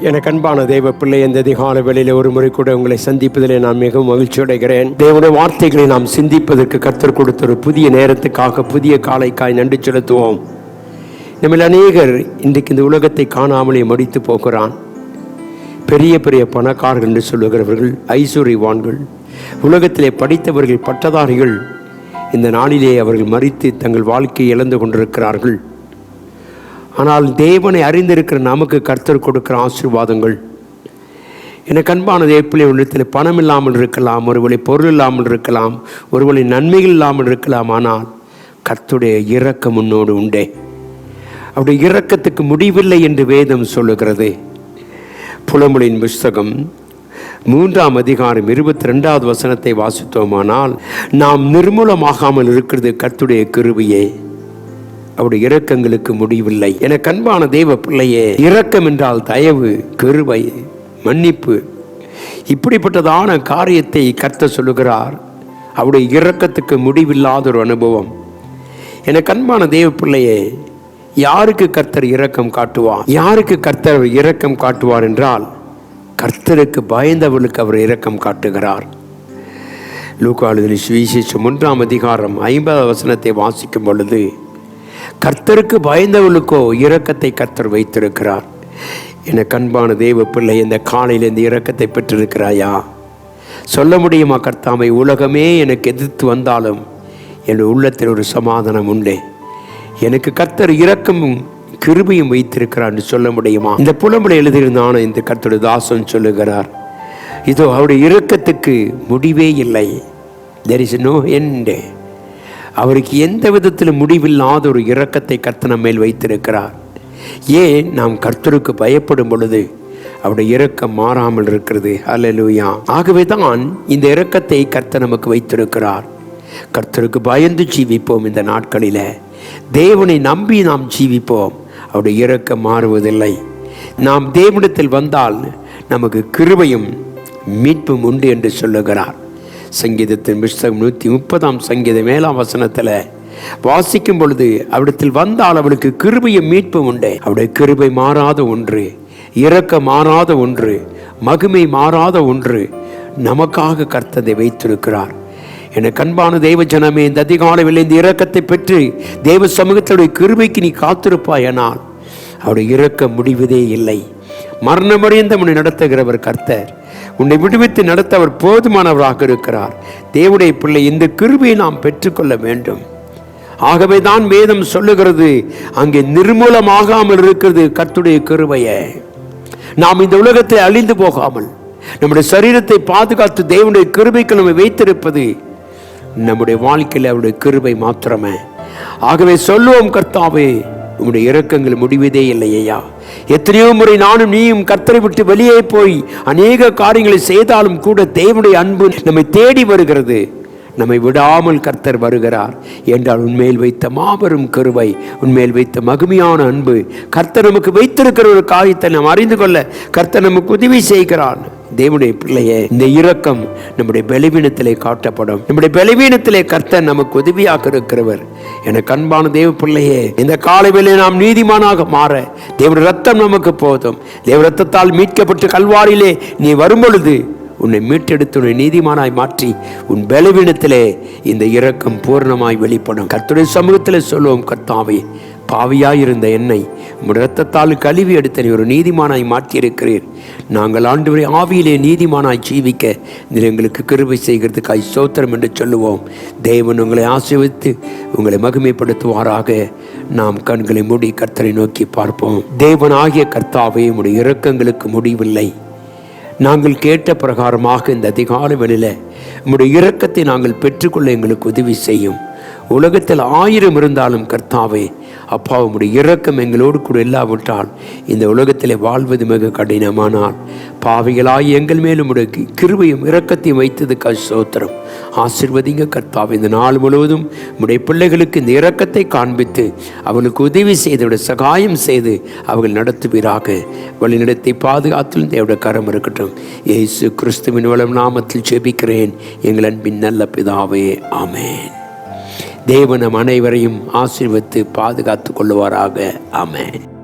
எனக்கு அன்பான தேவ பிள்ளை இந்த அதிகால வேளையில ஒரு முறை கூட உங்களை சந்திப்பதிலே நான் மிகவும் மகிழ்ச்சி அடைகிறேன் தேவனுடைய வார்த்தைகளை நாம் சிந்திப்பதற்கு கத்தர் கொடுத்த ஒரு புதிய நேரத்துக்காக புதிய காலைக்காய் நன்றி செலுத்துவோம். நம்மில் அநேகர் இன்றைக்கு இந்த உலகத்தை காணாமலே மடித்து போகிறான். பெரிய பெரிய பணக்காரர்கள் என்று சொல்லுகிறவர்கள் ஐஸ்வர்யவான்கள் உலகத்திலே படித்தவர்கள் பட்டதாரிகள் இந்த நாளிலே அவர்கள் மறித்து தங்கள் வாழ்க்கையை இழந்து கொண்டிருக்கிறார்கள். ஆனால் தேவனை அறிந்திருக்கிற நமக்கு கர்த்தர் கொடுக்கிற ஆசீர்வாதங்கள். எனக்கு அன்பானது எப்படி ஒன்றத்தில் பணம் இல்லாமல் இருக்கலாம் ஒருவழி பொருள் இல்லாமல் இருக்கலாம் ஒருவழி நன்மைகள் இல்லாமல் இருக்கலாம் ஆனால் கர்த்துடைய இரக்கம் முன்னோடு உண்டே. அப்படி இரக்கத்துக்கு முடிவில்லை என்று வேதம் சொல்லுகிறது. புலமொழியின் புஸ்தகம் மூன்றாம் அதிகாரம் இருபத்தி ரெண்டாவது வசனத்தை வாசித்தோமானால் நாம் நிர்மூலமாகாமல் இருக்கிறது கர்த்துடைய கிருவியே அவருடைய இரக்கங்களுக்கு முடிவில்லை. என கண்பான தெய்வ பிள்ளையே இரக்கம் என்றால் தயவு கருவை மன்னிப்பு இப்படிப்பட்டதான காரியத்தை கர்த்த சொல்லுகிறார். அவருடைய இரக்கத்துக்கு முடிவில்லாத ஒரு அனுபவம். என கண்பான தெய்வ பிள்ளையே யாருக்கு கர்த்தர் இரக்கம் காட்டுவார்? யாருக்கு கர்த்தர் இரக்கம் காட்டுவார் என்றால் கர்த்தருக்கு பயந்தவர்களுக்கு அவர் இரக்கம் காட்டுகிறார். லூக்காளுதல் சுவிசேஷம் ஒன்றாம் அதிகாரம் ஐம்பது வசனத்தை வாசிக்கும் பொழுது கர்த்தருக்கு பயந்தவளுக்கோ இரக்கத்தை கர்த்தர் வைத்திருக்கிறார். என கண்பான தேவ பிள்ளை இந்த காலையில் இந்த இரக்கத்தை பெற்றிருக்கிறாயா? சொல்ல முடியுமா கர்த்தாமை உலகமே எனக்கு எதிர்த்து வந்தாலும் என் உள்ளத்தில் ஒரு சமாதானம் உண்டு. எனக்கு கர்த்தர் இரக்கமும் கிருபையும் வைத்திருக்கிறார் சொல்ல முடியுமா? இந்த புலம்புல எழுதியிருந்தானோ இந்த கர்த்தருடைய தாசன் சொல்லுகிறார். இதோ அவருடைய இரக்கத்துக்கு முடிவே இல்லை. தெர் இஸ் நோ எண்டே அவருக்கு எந்த விதத்தில் முடிவில்லாத ஒரு இரக்கத்தை கர்த்தன மேல் வைத்திருக்கிறார். ஏன்? நாம் கர்த்தருக்கு பயப்படும் பொழுது அவருடைய இரக்கம் மாறாமல் இருக்கிறது. அல்லேலூயா ஆகவே தான் இந்த இரக்கத்தை கர்த்தர் நமக்கு வைத்திருக்கிறார். கர்த்தருக்கு பயந்து ஜீவிப்போம் இந்த நாட்களில். தேவனை நம்பி நாம் ஜீவிப்போம். அவருடைய இரக்கம் மாறுவதில்லை. நாம் தேவனிடத்தில் வந்தால் நமக்கு கிருபையும் மீட்பும் உண்டு என்று சொல்லுகிறார். சங்கீதத்தின் புஸ்தகம் நூற்றி முப்பதாம் சங்கீத மேலாம் வசனத்தில் வாசிக்கும் பொழுது அவிடத்தில் வந்தால் அவளுக்கு கிருபையும் மீட்பு உண்டு. அவருடைய கிருபை மாறாத ஒன்று இறக்க மாறாத ஒன்று மகிமை மாறாத ஒன்று நமக்காக கர்த்ததை வைத்திருக்கிறார். என கண்பான தெய்வ ஜனமே இந்த அதிகாலையில் இந்த இரக்கத்தை பெற்று தெய்வ சமூகத்துடைய கிருபைக்கு நீ காத்திருப்பாயனால் அவருடைய இறக்க முடிவதே இல்லை. மரணமடைந்த உன்னை நடத்துகிறவர் கர்த்தர். உன்னை விடுவித்து நடத்த அவர் போதுமானவராக இருக்கிறார். தேவுடைய பிள்ளை இந்த கிருபியை நாம் பெற்றுக்கொள்ள வேண்டும். ஆகவே தான் வேதம் சொல்லுகிறது அங்கே நிர்மூலமாகாமல் இருக்கிறது கர்த்துடைய கிருபையை. நாம் இந்த உலகத்தை அழிந்து போகாமல் நம்முடைய சரீரத்தை பாதுகாத்து தேவனுடைய கிருபைக்கு நம்ம வைத்திருப்பது நம்முடைய வாழ்க்கையில் அவருடைய கிருபை மாத்திரமே. ஆகவே சொல்லுவோம் கர்த்தாவே உம்முடைய இறக்கங்கள் முடிவதே இல்லையா எத்தனையோ முறை நானும் நீயும் கர்த்தரை விட்டு வெளியே போய் அநேக காரியங்களை செய்தாலும் கூட தேவனுடைய அன்பு நம்மை தேடி வருகிறது. நம்மை விடாமல் கர்த்தர் வருகிறார். என்றால் உண்மையில் வைத்த மாபெரும் கருவை உண்மையில் வைத்த மகிமையான அன்பு கர்த்தர் நமக்கு வைத்திருக்கிற ஒரு காரியத்தை நாம் அறிந்து கொள்ள கர்த்தர் நமக்கு உதவி செய்கிறான் தேவனுடைய பிள்ளையே இந்த இரக்கம் நம்முடைய பலவீனத்திலே காட்டப்படும். நம்முடைய பலவீனத்திலே கர்த்தர் நமக்கு உதவியாக இருக்கிறவர். எனக்கு அன்பான தேவ பிள்ளையே இந்த காலை நாம் நீதிமானாக மாற தேவன் ரத்தம் நமக்கு போதும். தேவ ரத்தத்தால் மீட்கப்பட்டு கல்வாரிலே நீ வரும்பொழுது உன்னை மீட்டெடுத்து உன்னை நீதிமானாய் மாற்றி உன் பலவீனத்திலே இந்த இரக்கம் பூர்ணமாய் வெளிப்படும். கர்த்துடைய சமூகத்தில் சொல்லுவோம் கர்த்தாவே பாவியாயிருந்த என்னை உம்முடைய ரத்தத்தால் கழுவி எடுத்த நீ ஒரு நீதிமானாய் மாற்றியிருக்கிறீர். நாங்கள் ஆண்டு வரை ஆவியிலே நீதிமானாய் ஜீவிக்க நீர் எங்களுக்கு கிருபை செய்கிறதுக்காய் சோத்திரம் என்று சொல்லுவோம். தேவன் உங்களை ஆசிர்வித்து உங்களை மகிமைப்படுத்துவாராக. நாம் கண்களை மூடி கர்த்தரை நோக்கி பார்ப்போம். தேவன் ஆகிய கர்த்தாவே உம்முடைய இரக்கங்களுக்கு முடிவில்லை. நாங்கள் கேட்ட பிரகாரமாக இந்த அதிகால வெளியில் உம்முடைய இரக்கத்தை நாங்கள் பெற்றுக்கொள்ள எங்களுக்கு உதவி செய்யும். உலகத்தில் ஆயிரம் இருந்தாலும் கர்த்தாவே அப்பா உடைய இரக்கம் எங்களோடு கூட இல்லாவிட்டால் இந்த உலகத்தில் வாழ்வது மிக கடினமானால் பாவிகளாய் எங்கள் மேலும் உடைய கிருபையும் இரக்கத்தையும் வைத்ததுக்காக சோத்திரம் ஆசிர்வதிங்க கர்த்தாவே இந்த நாள் முழுவதும் உடைய பிள்ளைகளுக்கு இந்த இரக்கத்தை காண்பித்து அவளுக்கு உதவி செய்து சகாயம் செய்து அவர்கள் நடத்துவீராக. வழிநடத்தை பாதுகாத்தில் தேவடைய கரம் இருக்கட்டும். ஏசு கிறிஸ்துவின் வளம் நாமத்தில் ஜெபிக்கிறேன். எங்கள் அன்பின் நல்ல பிதாவே ஆமேன். தேவனம் அனைவரையும் ஆசீர்வத்து பாதுகாத்து கொள்வாராக ஆமேன்.